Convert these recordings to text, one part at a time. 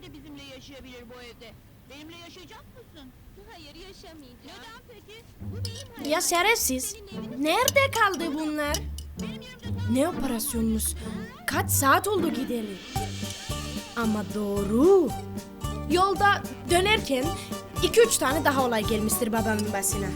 halde bizimle yaşayabilir bu evde? Benimle yaşayacak mısın? Hayır yaşamayacağım. Neden peki? Bu benim hayatım. Ya şerefsiz. Nerede kaldı bunlar? Ne operasyonmuş? Kaç saat oldu gideli? Ama doğru. Yolda dönerken iki üç tane daha olay gelmiştir babamın başına.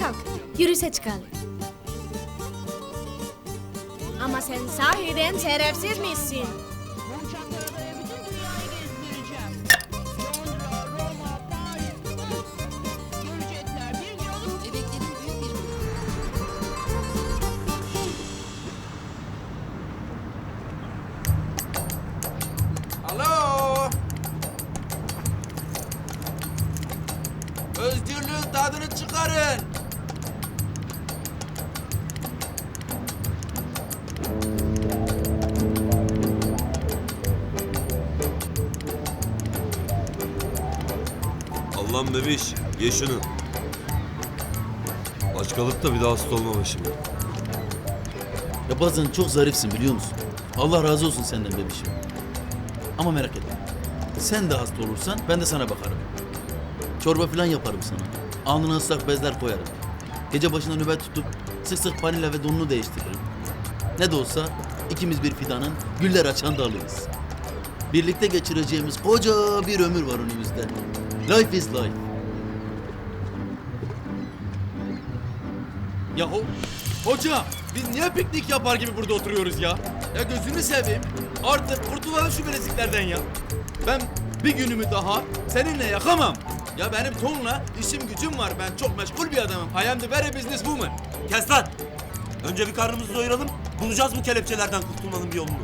Hadi kalk, yürüyüşe çıkalım. Ama sen sahiden şerefsiz misin? Allah'ım bebiş, ye şunu. Aç kalıp da bir daha hasta olma başıma. Ya bazen çok zarifsin biliyor musun? Allah razı olsun senden bebişim. Ama merak etme. Sen de hasta olursan ben de sana bakarım. Çorba falan yaparım sana. Alnına ıslak bezler koyarım. Gece başına nöbet tutup sık sık panila ve donunu değiştiririm. Ne de olsa ikimiz bir fidanın güller açan dalıyız. Birlikte geçireceğimiz koca bir ömür var önümüzde. Life is life. Ya ho hoca biz niye piknik yapar gibi burada oturuyoruz ya? Ya gözünü seveyim. Artık kurtulalım şu bileziklerden ya. Ben bir günümü daha seninle yakamam. Ya benim tonla işim gücüm var. Ben çok meşgul bir adamım. I am the very business woman. Kes lan! Önce bir karnımızı doyuralım, bulacağız bu kelepçelerden kurtulmanın bir yolunu.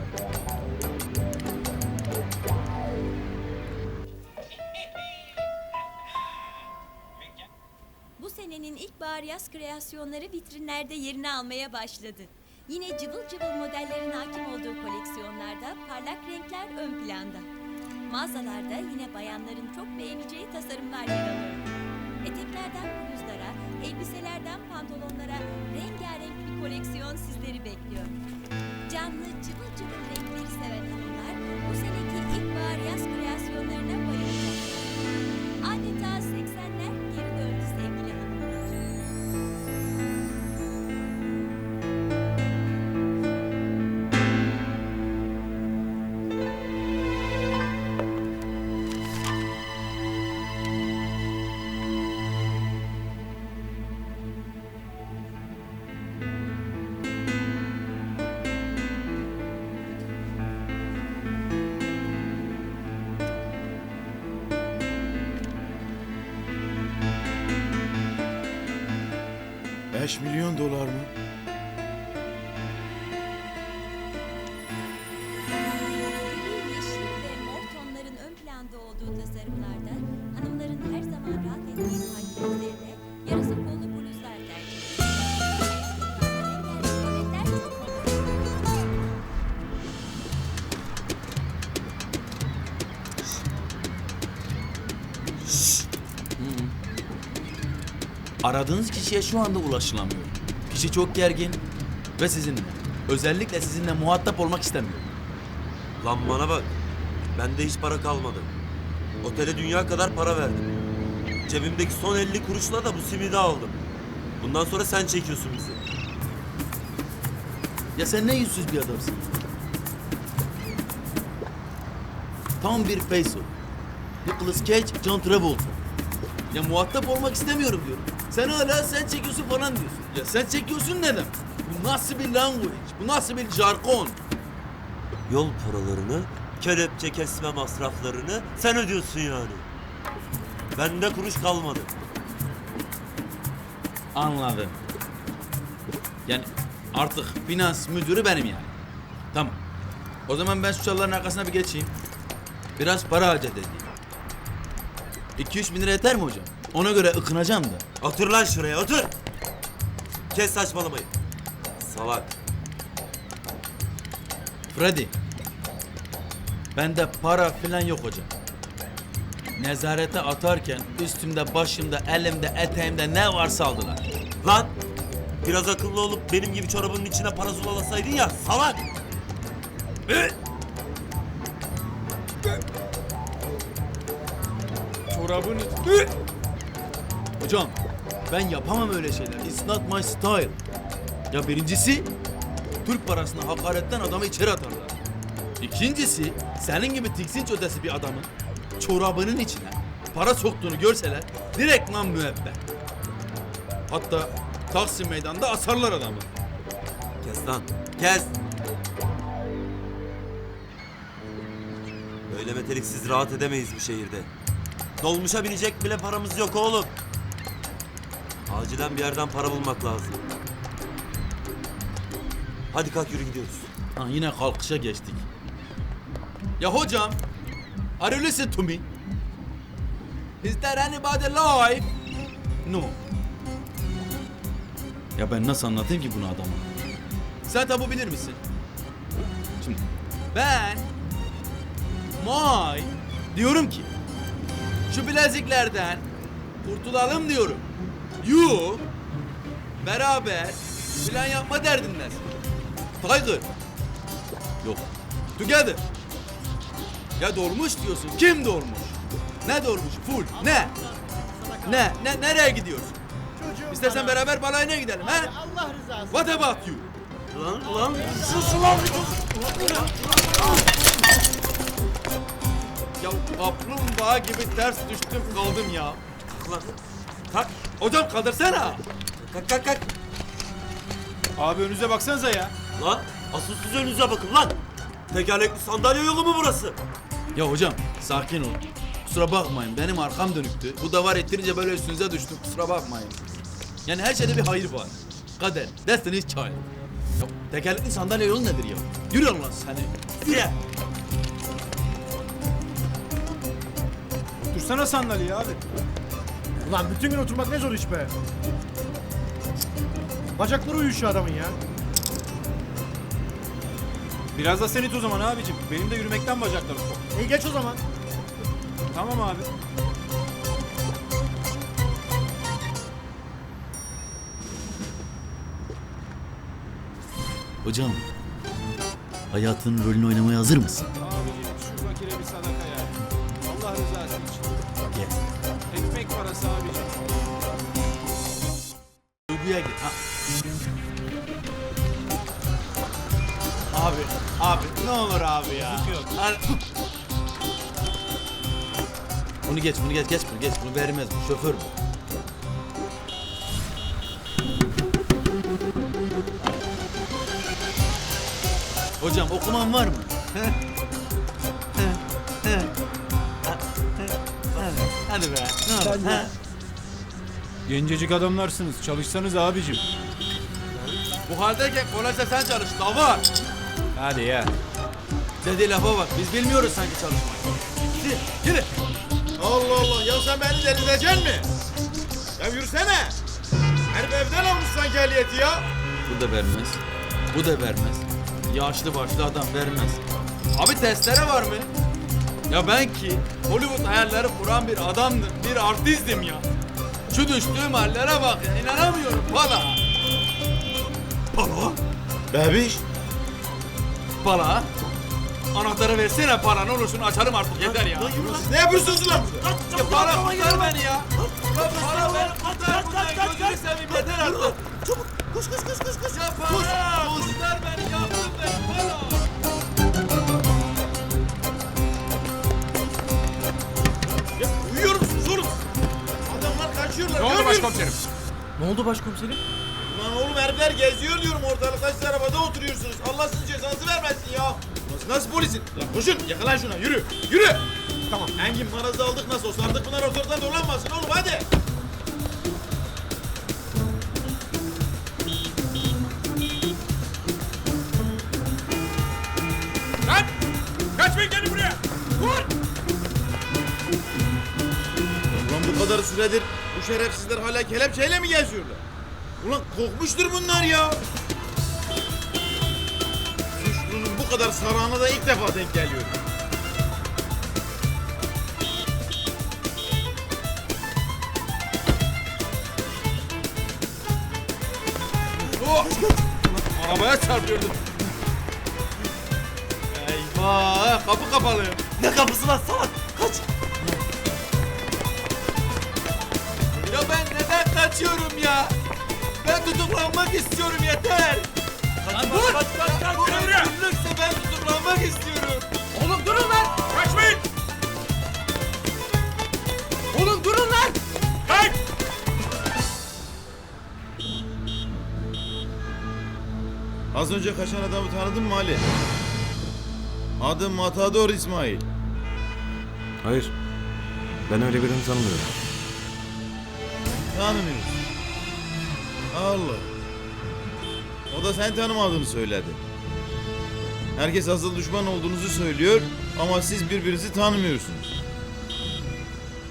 Senenin ilkbahar yaz kreasyonları vitrinlerde yerini almaya başladı. Yine cıvıl cıvıl modellerin hakim olduğu koleksiyonlarda parlak renkler ön planda. Mağazalarda yine bayanların çok beğeneceği tasarımlar yer alıyor. Eteklerden bluzlara, elbiselerden pantolonlara rengarenk bir koleksiyon sizleri bekliyor. Canlı cıvıl cıvıl renkleri seven hanımlar bu seneki 5 milyon dolar mı? Yeşil ve mor tonların ön planda olduğu tasarımlarda hanımların her zaman rahat ettiği Aradığınız kişiye şu anda ulaşılamıyor. Kişi çok gergin ve sizinle. Özellikle sizinle muhatap olmak istemiyor. Lan bana bak, bende hiç para kalmadı. Otele dünya kadar para verdim. Cebimdeki son 50 kuruşla da bu simidi aldım. Bundan sonra sen çekiyorsun bizi. Ya sen ne yüzsüz bir adamsın. Tam bir face o. Nicolas Cage, John Travolta. Ya muhatap olmak istemiyorum diyorum. Sen hala sen çekiyorsun falan diyorsun. Ya sen çekiyorsun ne demek? Bu nasıl bir language? Bu nasıl bir jargon? Yol paralarını, kelepçe kesme masraflarını sen ödüyorsun yani. Bende kuruş kalmadı. Anladım. Yani artık finans müdürü benim yani. Tamam. O zaman ben şu çalıların arkasına bir geçeyim. Biraz para harcat edeyim. 2-3 bin lira yeter mi hocam? Ona göre ıkınacağım da. Otur lan şuraya otur. Kes saçmalamayı. Salak. Freddy. Bende para falan yok hocam. Nezarete atarken üstümde, başımda, elimde, eteğimde ne varsa aldılar. Lan biraz akıllı olup benim gibi çorabının içine para zulalasaydın ya salak. Ee, Çorabın Hocam ben yapamam öyle şeyler. It's not my style. Ya birincisi Türk parasına hakaretten adamı içeri atarlar. İkincisi senin gibi tiksinç ötesi bir adamın çorabının içine para soktuğunu görseler direkt lan müebbet. Hatta Taksim meydanda asarlar adamı. Kes lan kes. Böyle meteliksiz rahat edemeyiz bu şehirde. Dolmuşa binecek bile paramız yok oğlum. Acilen bir yerden para bulmak lazım. Hadi kalk yürü gidiyoruz. Ha, yine kalkışa geçtik. Ya hocam, are you listen to me? Is there anybody alive? No. Ya ben nasıl anlatayım ki bunu adama? Sen tabu bilir misin? Şimdi ben my diyorum ki şu bileziklerden kurtulalım diyorum. You beraber plan yapma derdindesin. Tiger Yok. together. Ya dolmuş diyorsun. Kim dolmuş? Ne dolmuş? Full. Ne? Ne? Ne? Nereye gidiyorsun? İstersen beraber balayına gidelim ha? Allah rızası What about you? Lan lan. Ya kaplumbağa gibi ters düştüm kaldım ya. Lan. Kalk. Hocam kaldırsana. Kalk kalk kalk. Abi önünüze baksanıza ya. Lan asıl siz önünüze bakın lan. Tekerlekli sandalye yolu mu burası? Ya hocam sakin ol. Kusura bakmayın benim arkam dönüktü. Bu da var ettirince böyle üstünüze düştüm. Kusura bakmayın. Yani her şeyde bir hayır var. Kader. Destiny's Child. Ya tekerlekli sandalye yolu nedir ya? Yürü Allah seni. Yürü. Dursana sandalyeye abi. Ulan bütün gün oturmak ne zor iş be. Bacakları uyuşuyor adamın ya. Biraz da sen it o zaman abicim. Benim de yürümekten bacaklarım koptu. İyi geç o zaman. Tamam abi. Hocam. Hayatının rolünü oynamaya hazır mısın? Parası abicim. Duyguya gir. Ha. Abi, abi ne olur abi ya. Hani- Bunu geç, bunu geç, geç bunu geç. Bunu vermez bu. Şoför bu. Hocam okuman var mı? Hadi be. Ne yapayım? Ha? Gencecik adamlarsınız. Çalışsanız abicim. Bu haldeyken kolaysa sen çalış. Davar. Hadi ya. Dediği lafa bak. Biz bilmiyoruz sanki çalışmayı. Yürü, yürü. Allah Allah ya sen beni delireceksin mi? Ya yürüsene. Herif evden almış sanki ehliyeti ya. Bu da vermez. Bu da vermez. Yaşlı başlı adam vermez. Abi testere var mı? Ya ben ki Hollywood hayalleri kuran bir adamdım. Bir artistim ya. Şu düştüğüm hallere bak ya. inanamıyorum. Pala. Pala? Bebiş. Pala. Anahtarı versene para ne olursun açarım artık yeter ya. Siz ne yapıyorsunuz lan burada? Ya para kurtar beni ya. Ya para beni kurtar buradan gözünü seveyim yeter artık. Çabuk koş koş koş koş koş. Ya para kurtar beni yaptın beni kaçıyorlar. Ne oldu başkomiserim? Ne oldu başkomiserim? Lan oğlum herifler geziyor diyorum ortalıkta siz arabada oturuyorsunuz. Allah sizin cezanızı vermesin ya. Nasıl, nasıl polisin? Lan koşun yakalan şuna yürü yürü. Tamam. Engin marazı aldık nasıl olsa artık bunlar ortalıkta dolanmasın oğlum hadi. Lan! Kaçmayın gelin buraya! Vur! kadar süredir bu şerefsizler hala kelepçeyle mi geziyorlar? Ulan kokmuştur bunlar ya. Suçlunun bu kadar sarağına da ilk defa denk geliyorum. Oh! Arabaya çarpıyordum. Eyvah kapı kapalı. Ne kapısı lan salak? Kaç. Ben neden kaçıyorum ya? Ben tutuklanmak istiyorum yeter. Kaç dur. Kaç kaç kaç. Bu özgürlükse ben tutuklanmak istiyorum. Oğlum durun lan. Kaçmayın. Oğlum durun lan. Kaç. Az önce kaçan adamı tanıdın mı Ali? Adım Matador İsmail. Hayır. Ben öyle birini tanımıyorum. Tanımıyorsun. Allah. O da sen tanımadığını söyledi. Herkes asıl düşman olduğunuzu söylüyor ama siz birbirinizi tanımıyorsunuz.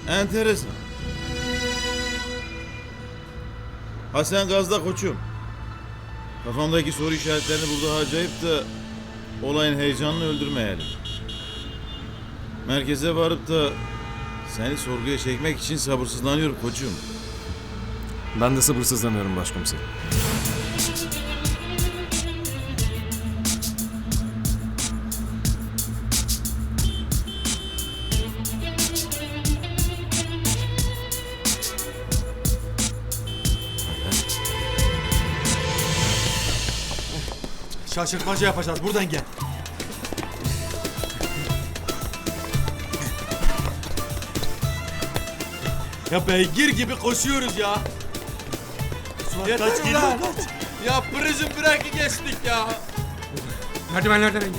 Enteresan. Ha sen gazda koçum. Kafamdaki soru işaretlerini burada harcayıp da olayın heyecanını öldürmeyelim. Merkeze varıp da seni sorguya çekmek için sabırsızlanıyorum koçum. Ben de sabırsızlanıyorum başkomiserim. Şaşırtmaca yapacağız. Buradan gel. Ya beygir gibi koşuyoruz ya. Yeter kaç, ulan. geliyor, kaç. Ya prizin bırakı geçtik ya. Merdivenlerden in.